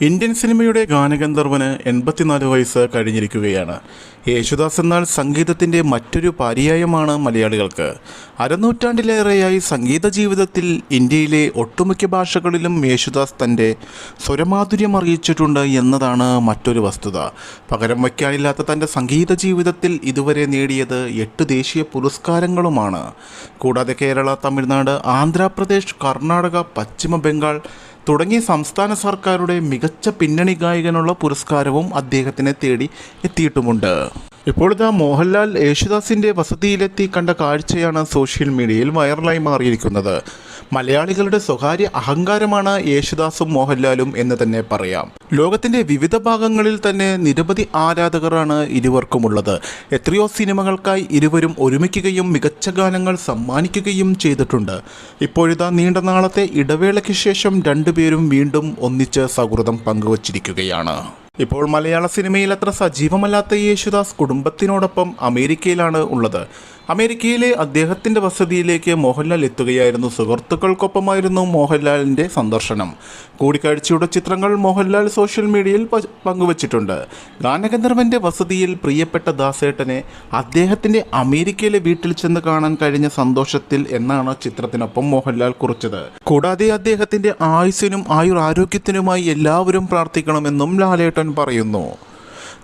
Indian സിനിമയുടെ ഗാനഗന്ധർവന് എൺപത്തിനാല് വയസ്സ് കഴിഞ്ഞിരിക്കുകയാണ്. യേശുദാസ് എന്നാൽ സംഗീതത്തിന്റെ മറ്റൊരു പര്യായമാണ് മലയാളികൾക്ക്. അരനൂറ്റാണ്ടിലേറെയായി സംഗീത ജീവിതത്തിൽ ഇന്ത്യയിലെ ഒട്ടുമിക്ക ഭാഷകളിലും യേശുദാസ് തന്റെ സ്വരമാധുര്യം അറിയിച്ചിട്ടുണ്ട് എന്നതാണ് മറ്റൊരു വസ്തുത. പകരം വയ്ക്കാനില്ലാത്ത തന്റെ സംഗീത ജീവിതത്തിൽ ഇതുവരെ നേടിയത് എട്ട് ദേശീയ പുരസ്കാരങ്ങളുമാണ്. കൂടാതെ കേരള തമിഴ്നാട് ആന്ധ്രാപ്രദേശ് കർണാടക പശ്ചിമ ബംഗാൾ തുടങ്ങിയ സംസ്ഥാന സർക്കാരുടെ മികച്ച പിന്നണി ഗായകനുള്ള പുരസ്കാരവും അദ്ദേഹത്തിനെ തേടി എത്തിയിട്ടുമുണ്ട്. ഇപ്പോഴത്തെ മോഹൻലാൽ യേശുദാസിന്റെ വസതിയിലെത്തി കണ്ട കാഴ്ചയാണ് സോഷ്യൽ മീഡിയയിൽ വൈറലായി മാറിയിരിക്കുന്നത്. മലയാളികളുടെ സ്വകാര്യ അഹങ്കാരമാണ് യേശുദാസും മോഹൻലാലും എന്ന് തന്നെ പറയാം. ലോകത്തിന്റെ വിവിധ ഭാഗങ്ങളിൽ തന്നെ നിരവധി ആരാധകരാണ് ഇരുവർക്കുമുള്ളത്. എത്രയോ സിനിമകൾക്കായി ഇരുവരും ഒരുമിക്കുകയും മികച്ച ഗാനങ്ങൾ സമ്മാനിക്കുകയും ചെയ്തിട്ടുണ്ട്. ഇപ്പോഴിതാ നീണ്ട നാളത്തെ ഇടവേളയ്ക്ക് ശേഷം രണ്ടുപേരും വീണ്ടും ഒന്നിച്ച് സൗഹൃദം പങ്കുവച്ചിരിക്കുകയാണ്. ഇപ്പോൾ മലയാള സിനിമയിൽ അത്ര സജീവമല്ലാത്ത യേശുദാസ് കുടുംബത്തിനോടൊപ്പം അമേരിക്കയിലാണ് ഉള്ളത്. അമേരിക്കയിലെ അദ്ദേഹത്തിന്റെ വസതിയിലേക്ക് മോഹൻലാൽ എത്തുകയായിരുന്നു. സുഹൃത്തുക്കൾക്കൊപ്പമായിരുന്നു മോഹൻലാലിന്റെ സന്ദർശനം. കൂടിക്കാഴ്ചയുടെ ചിത്രങ്ങൾ മോഹൻലാൽ സോഷ്യൽ മീഡിയയിൽ പങ്കുവച്ചിട്ടുണ്ട്. ഗാനഗന്ധർവന്റെ വസതിയിൽ പ്രിയപ്പെട്ട ദാസേട്ടനെ അദ്ദേഹത്തിന്റെ അമേരിക്കയിലെ വീട്ടിൽ ചെന്ന് കാണാൻ കഴിഞ്ഞ സന്തോഷത്തിൽ എന്നാണ് ചിത്രത്തിനൊപ്പം മോഹൻലാൽ കുറിച്ചത്. കൂടാതെ അദ്ദേഹത്തിന്റെ ആയുസ്സിനും ആയുർ ആരോഗ്യത്തിനുമായി എല്ലാവരും പ്രാർത്ഥിക്കണമെന്നും ലാലേട്ടൻ പറയുന്നു.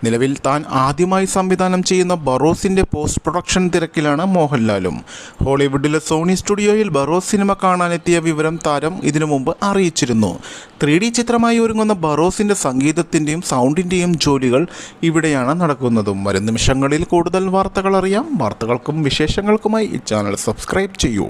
നിലവിൽ താൻ ആദ്യമായി സംവിധാനം ചെയ്യുന്ന ബറോസിന്റെ പോസ്റ്റ് പ്രൊഡക്ഷൻ തിരക്കിലാണ് മോഹൻലാലും. ഹോളിവുഡിലെ സോണി സ്റ്റുഡിയോയിൽ ബറോസ് സിനിമ കാണാനെത്തിയ വിവരം താരം ഇതിനു മുമ്പ് അറിയിച്ചിരുന്നു. ത്രീ ഡി ചിത്രമായി ഒരുങ്ങുന്ന ബറോസിന്റെ സംഗീതത്തിന്റെയും സൗണ്ടിന്റെയും ജോലികൾ ഇവിടെയാണ് നടക്കുന്നതും. വരും നിമിഷങ്ങളിൽ കൂടുതൽ വാർത്തകൾ അറിയാം. വാർത്തകൾക്കും വിശേഷങ്ങൾക്കുമായി ഈ ചാനൽ സബ്സ്ക്രൈബ് ചെയ്യൂ.